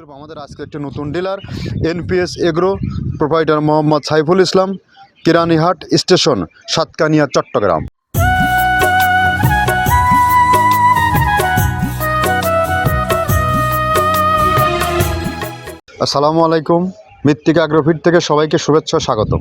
তদ্রুপ আমাদের আজকে একটি নতুন dealer, NPS agro proprietor Mohammad Saiful Islam, Kiranihat station, Satkania, Chattogram. আসসালামু আলাইকুম। মৃত্তিকা আগ্রোফিট থেকে সবাইকে শুভেচ্ছা স্বাগত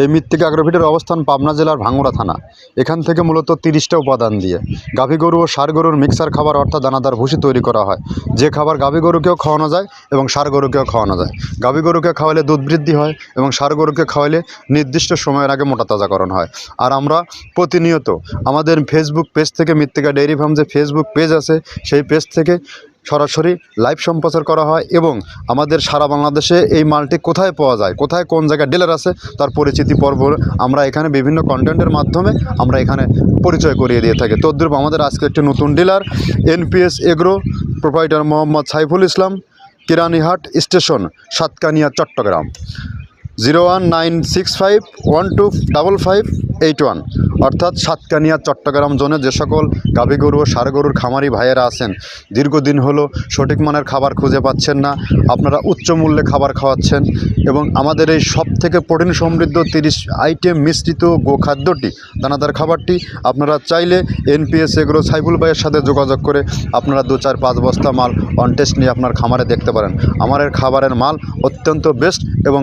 এই মৃত্তিকা আগ্রোফিটের অবস্থান পাবনা জেলার ভাঙ্গুড়া থানা। এখান থেকে মূলত তিরিশটা উপাদান দিয়ে। গাভী গরু ও সার গরুর মিক্সার খাবার অর্থাৎ দানাদার ভুসি তৈরি করা হয়। যে খাবার গাভী গরুকেও খাওয়ানো যায় এবং ষাঁড় গরুকেও খাওয়ানো যায়। গাভী গরুকে খাওয়ালে দুধ বৃদ্ধি হয় এবং সার গরুকে খাওয়ালে নির্দিষ্ট সময়ের আগে মোটা তাজাকরণ হয়। আর আমরা প্রতিনিয়ত আমাদের ফেসবুক পেজ থেকে মৃত্তিকা ডেইরি ফার্ম যে ফেসবুক পেজ আছে, সেই পেজ থেকে সরাসরি লাইভ সম্প্রচার করা হয় এবং আমাদের সারা বাংলাদেশে এই মালটি কোথায় পাওয়া যায়, কোথায় কোন জায়গায় ডিলার আছে তার পরিচিতি পর্ব আমরা এখানে বিভিন্ন কন্টেন্টের মাধ্যমে আমরা এখানে পরিচয় করিয়ে দিয়ে থাকি। তদ্রুপ আমাদের আজকে একটি নতুন dealer NPS agro proprietor Mohammad Saiful Islam, Kiranihat station, Satkania, Chattogram. Zero one nine six five one two double five eight one. অর্থাৎ সাতকানিয়া, চট্টগ্রাম জোনে যে সকল গাভী গরু ও ষাঁড় গরুর খামারি ভাইয়েরা আছেন, দীর্ঘদিন হলো সঠিক মানের খাবার খুঁজে পাচ্ছেন না, আপনারা উচ্চ মূল্যে খাবার খাওয়াচ্ছেন এবং আমাদের এই সব থেকে প্রোটিন সমৃদ্ধ তিরিশ আইটেম মিশ্রিত গোখাদ্যটি, দানাদার খাবারটি, আপনারা চাইলে এনপিএস এগুলো সাইবুল ভাইয়ের সাথে যোগাযোগ করে আপনারা দু চার পাঁচ বস্তা মাল অন টেস্ট নিয়ে আপনার খামারে দেখতে পারেন। আমার খাবারের মাল অত্যন্ত বেস্ট এবং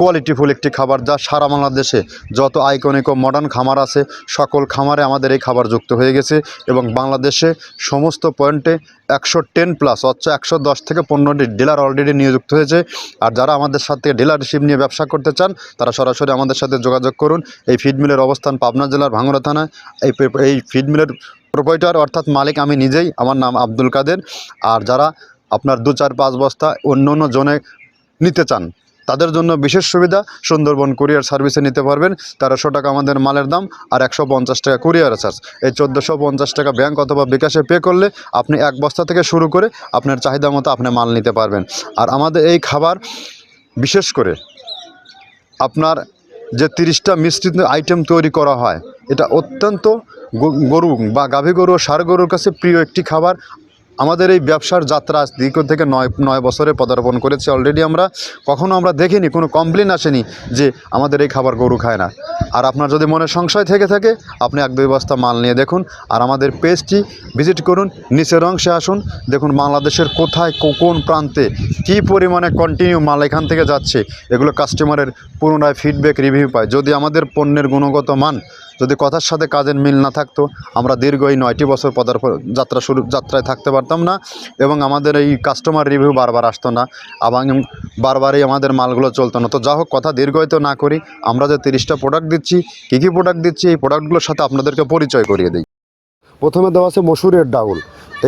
কোয়ালিটিফুল একটি খাবার যা সারা বাংলাদেশে যত আইকনিক ও মডার্ন খামার আছে, সকল খামারে আমাদের এই খাবার যুক্ত হয়ে গেছে এবং বাংলাদেশে সমস্ত পয়েন্টে একশো টেন প্লাস অর্থাৎ একশো দশ থেকে পনেরোটি ডিলার অলরেডি নিযুক্ত হয়েছে। আর যারা আমাদের সাথে ডিলারশিপ নিয়ে ব্যবসা করতে চান, তারা সরাসরি আমাদের সাথে যোগাযোগ করুন। এই ফিড মিলের অবস্থান পাবনা জেলার ভাঙ্গুড়া থানায় এই এই ফিড মিলের প্রোপাইটার অর্থাৎ মালিক আমি নিজেই, আমার নাম আব্দুল কাদের। আর যারা আপনার দু চার পাঁচ বস্তা অন্য অন্য জনে নিতে চান তাদের জন্য বিশেষ সুবিধা সুন্দরবন কুরিয়ার সার্ভিসে নিতে পারবেন। তেরোশো টাকা আমাদের মালের দাম আর একশো পঞ্চাশ টাকা কুরিয়ার চার্জ। এই চোদ্দোশো পঞ্চাশ টাকা ব্যাংক অথবা বিকাশে পে করলে আপনি এক বস্তা থেকে শুরু করে আপনার চাহিদা মতো আপনি মাল নিতে পারবেন। আর আমাদের এই খাবার বিশেষ করে আপনার যে তিরিশটা মিশ্রিত আইটেম তৈরি করা হয়, এটা অত্যন্ত গরু বা গাভী গরু ও গরুর কাছে প্রিয় একটি খাবার। আমাদের এই ব্যবসার যাত্রা দীর্ঘ থেকে নয় নয় বছরে পদার্পণ করেছে। অলরেডি আমরা কখনো আমরা দেখিনি, কোনো কমপ্লেন আসেনি যে আমাদের এই খাবার গরু খায় না। আর আপনার যদি মনে সংশয় থেকে থাকে, আপনি এক দুই বস্তা মাল নিয়ে দেখুন। আর আমাদের পেজটি ভিজিট করুন, নিচের অংশে আসুন। দেখুন বাংলাদেশের কোথায় কোন প্রান্তে কী পরিমাণে কন্টিনিউ মাল এখান থেকে যাচ্ছে। এগুলো কাস্টমারের পুনরায় ফিডব্যাক রিভিউ পায়। যদি আমাদের পণ্যের গুণগত মান যদি কথার সাথে কাজের মিল না থাকতো, আমরা দীর্ঘ এই নয়টি বছর পদার্প যাত্রা শুরু, যাত্রায় থাকতে পারতাম না এবং আমাদের এই কাস্টমার রিভিউ বারবার আসতো না। এবং বারবারই আমাদের মালগুলো চলতো না। তো যা হোক, কথা দীর্ঘায়িত না করি, আমরা যে তিরিশটা প্রোডাক্ট দিচ্ছি, কী কী প্রোডাক্ট দিচ্ছি, এই প্রোডাক্টগুলোর সাথে আপনাদেরকে পরিচয় করিয়ে দিই। প্রথমে দেওয়া আছে মসুরের ডাউল।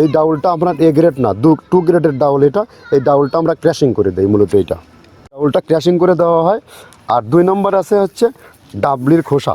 এই ডাউলটা আপনার এ গ্রেড না, দু টু গ্রেডের ডাউল এটা। এই ডাউলটা আমরা ক্র্যাশিং করে দিই, মূলত এইটা। ডাউলটা ক্র্যাশিং করে দেওয়া হয়। আর দুই নম্বর আছে হচ্ছে ডাবলির খোসা।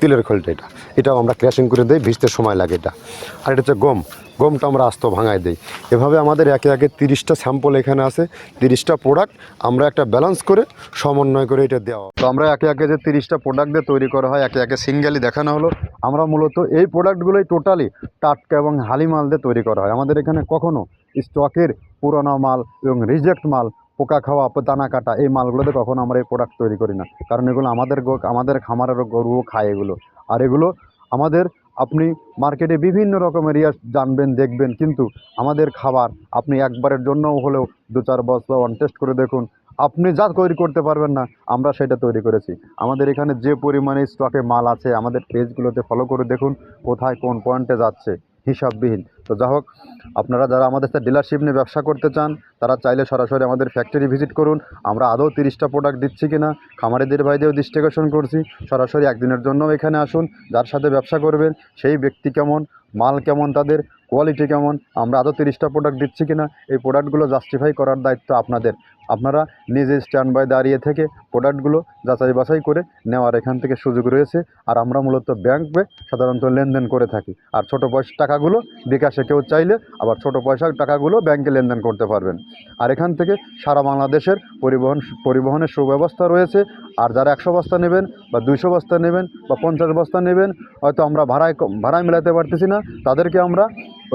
তিলের খোলটা এটা। এটাও আমরা ক্র্যাশিং করে দিই, ভিজতে সময় লাগে এটা। আর এটা হচ্ছে গম। গমটা আমরা আস্ত ভাঙায় দিই। এভাবে আমাদের একে একে তিরিশটা স্যাম্পল এখানে আছে, তিরিশটা প্রোডাক্ট আমরা একটা ব্যালেন্স করে সমন্বয় করে এটা দেওয়া। তো আমরা একে একে যে তিরিশটা প্রোডাক্ট দিয়ে তৈরি করা হয়, একে একে সিঙ্গেলি দেখানো হলো, আমরা মূলত এই প্রোডাক্টগুলোই টোটালি টাটকা এবং হালি মাল দিয়ে তৈরি করা হয়। আমাদের এখানে কখনো স্টকের পুরোনো মাল এবং রিজেক্ট মাল পোকা খাওয়া দানা কাটা, এই মালগুলোতে কখনো আমরা এই প্রোডাক্ট তৈরি করি না। কারণ এগুলো আমাদের আমাদের খামারের গরুও খায় এগুলো। আর এগুলো আমাদের আপনি মার্কেটে বিভিন্ন রকমের ইয়ে জানবেন, দেখবেন। কিন্তু আমাদের খাবার আপনি একবারের জন্যও হলেও দু চার বছর ওয়ান টেস্ট করে দেখুন, আপনি যা তৈরি করতে পারবেন না, আমরা সেটা তৈরি করেছি। আমাদের এখানে যে পরিমাণে স্টকে মাল আছে, আমাদের পেজগুলোতে ফলো করে দেখুন, কোথায় কোন পয়েন্টে যাচ্ছে, হিসাববিহীন। তো যা হোক, আপনারা যারা আমাদের সাথে ডিলারশিপ নিয়ে ব্যবসা করতে চান, তারা চাইলে সরাসরি আমাদের ফ্যাক্টরি ভিজিট করুন। আমরা আদৌ তিরিশটা প্রোডাক্ট দিচ্ছি কিনা, খামারিদের ভাইদেরও দৃষ্টিকর্ষণ করছি। সরাসরি একদিনের জন্য এখানে আসুন, যার সাথে ব্যবসা করবেন, সেই ব্যক্তি কেমন, মাল কেমন তাদের কোয়ালিটি কেমন, আমরা আদৌ তিরিশটা প্রোডাক্ট দিচ্ছি কিনা, এই প্রোডাক্টগুলো জাস্টিফাই করার দায়িত্ব আপনাদের। আপনারা নিজে স্ট্যান্ড বাই দাঁড়িয়ে থেকে প্রোডাক্টগুলো যাচাই বাছাই করে নেওয়ার এখান থেকে সুযোগ রয়েছে। আর আমরা মূলত ব্যাংকে সাধারণত লেনদেন করে থাকি। আর ছোট পয়সা টাকাগুলো বিকাশে কেউ চাইলে আবার ছোট পয়সার টাকাগুলো ব্যাংকে লেনদেন করতে পারবেন। আর এখান থেকে সারা বাংলাদেশের পরিবহন, পরিবহনের সুব্যবস্থা রয়েছে। আর যারা একশো বস্তা নেবেন বা দুইশো বস্তা নেবেন বা পঞ্চাশ বস্তা নেবেন, হয়তো আমরা ভাড়ায় ভাড়ায় মেলাতে পারতেছি না। তাদেরকে আমরা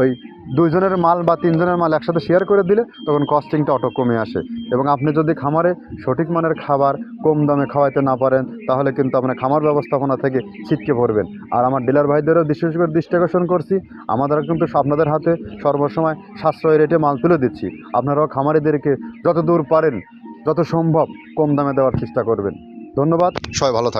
ওই দুইজনের মাল বা তিনজনের মাল একসাথে শেয়ার করে দিলে তখন কস্টিংটা অটো কমে আসে। এবং আপনি যদি খামারে সঠিক মানের খাবার কম দামে খাওয়াইতে না পারেন, তাহলে কিন্তু আপনার খামার ব্যবস্থাপনা থেকে ছিটকে পড়বেন। আর আমার ডিলার ভাইদেরও বিশেষ করে দৃষ্টি আকর্ষণ করছি। আমাদের কিন্তু আপনাদের হাতে সর্বসময় সাশ্রয় রেটে মাল তুলে দিচ্ছি। আপনারাও খামারিদেরকে যত দূর পারেন, যত সম্ভব কম দামে দেওয়ার চেষ্টা করবেন। ধন্যবাদ। সবাই ভালো থাকবেন